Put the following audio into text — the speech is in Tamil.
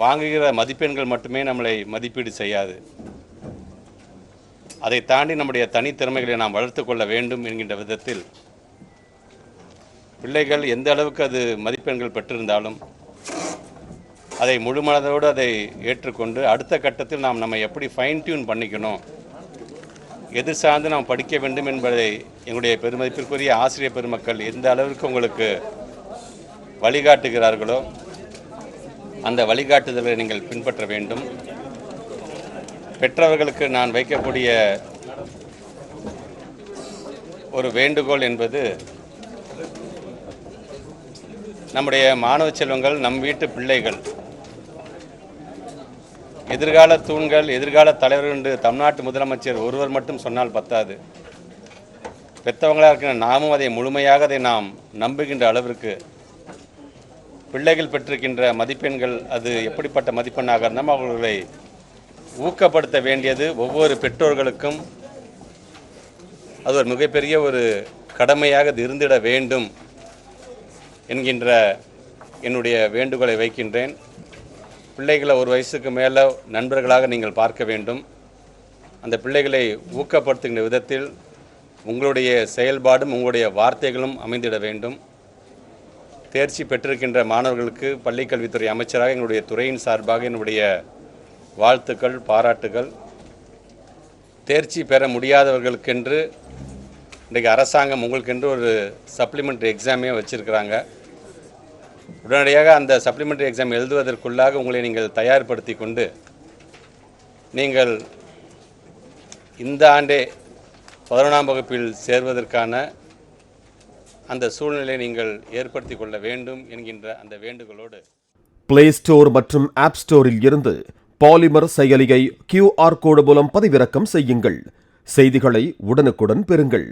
வாங்குகிற மதிப்பெண்கள் மட்டுமே நம்மளை மதிப்பீடு செய்யாது. அதை தாண்டி நம்முடைய தனித்திறமைகளை நாம் வளர்த்து கொள்ள வேண்டும் என்கின்ற விதத்தில் பிள்ளைகள் எந்த அளவுக்கு அது மதிப்பெண்கள் பெற்றிருந்தாலும் அதை முழுமனதோடு அதை ஏற்றுக்கொண்டு அடுத்த கட்டத்தில் நாம் நம்ம எப்படி ஃபைன் டியூன் பண்ணிக்கணும் எது சார்ந்து நாம் படிக்க வேண்டும் என்பதை எங்களுடைய பெருமதிப்பிற்குரிய ஆசிரியர் பெருமக்கள் எந்த அளவிற்கு உங்களுக்கு வழிகாட்டுகிறார்களோ அந்த வழிகாட்டுதலை நீங்கள் பின்பற்ற வேண்டும். பெற்றவர்களுக்கு நான் வைக்கக்கூடிய ஒரு வேண்டுகோள் என்பது நம்முடைய மாணவ செல்வங்கள் நம் வீட்டு பிள்ளைகள். எதிர்கால தூண்கள் எதிர்கால தலைவர்கள் என்று தமிழ்நாட்டு முதலமைச்சர் ஒருவர் மட்டும் சொன்னால் பத்தாது. பெற்றவங்களாக இருக்கிற நாமும் அதை முழுமையாக அதை நாம் நம்புகின்ற அளவிற்கு பிள்ளைகள் பெற்றிருக்கின்ற மதிப்பெண்கள் அது எப்படிப்பட்ட மதிப்பெண்ணாக இருந்தாலும் அவர்களை ஊக்கப்படுத்த வேண்டியது ஒவ்வொரு பெற்றோர்களுக்கும் அது ஒரு மிகப்பெரிய ஒரு கடமையாக அது இருந்திட வேண்டும் என்கின்ற என்னுடைய வேண்டுகோளை வைக்கின்றேன். பிள்ளைகளை ஒரு வயசுக்கு மேலே நண்பர்களாக நீங்கள் பார்க்க வேண்டும். அந்த பிள்ளைகளை ஊக்கப்படுத்துகின்ற விதத்தில் உங்களுடைய செயல்பாடும் உங்களுடைய வார்த்தைகளும் அமைந்திட வேண்டும். தேர்ச்சி பெற்றிருக்கின்ற மாணவர்களுக்கு பள்ளிக்கல்வித்துறை அமைச்சராக எங்களுடைய துறையின் சார்பாக என்னுடைய வாழ்த்துக்கள் பாராட்டுகள். தேர்ச்சி பெற முடியாதவர்களுக்கென்று இன்றைக்கு அரசாங்கம் உங்களுக்கென்று ஒரு சப்ளிமெண்ட்ரி எக்ஸாமே வச்சுருக்கிறாங்க. உடனடியாக அந்த சப்ளிமெண்ட்ரி எக்ஸாம் எழுதுவதற்குள்ளாக உங்களை நீங்கள் தயார்படுத்தி கொண்டு நீங்கள் இந்த ஆண்டே பதினொன்றாம் வகுப்பில் சேர்வதற்கான அந்த சூழ்நிலையை நீங்கள் ஏற்படுத்தி கொள்ள வேண்டும் என்கின்ற அந்த வேண்டுகோளோடு. பிளே ஸ்டோர் மற்றும் ஆப் ஸ்டோரில் இருந்து பாலிமர் செயலியை கியூஆர் கோடு மூலம் பதிவிறக்கம் செய்யுங்கள். செய்திகளை உடனுக்குடன் பெறுங்கள்.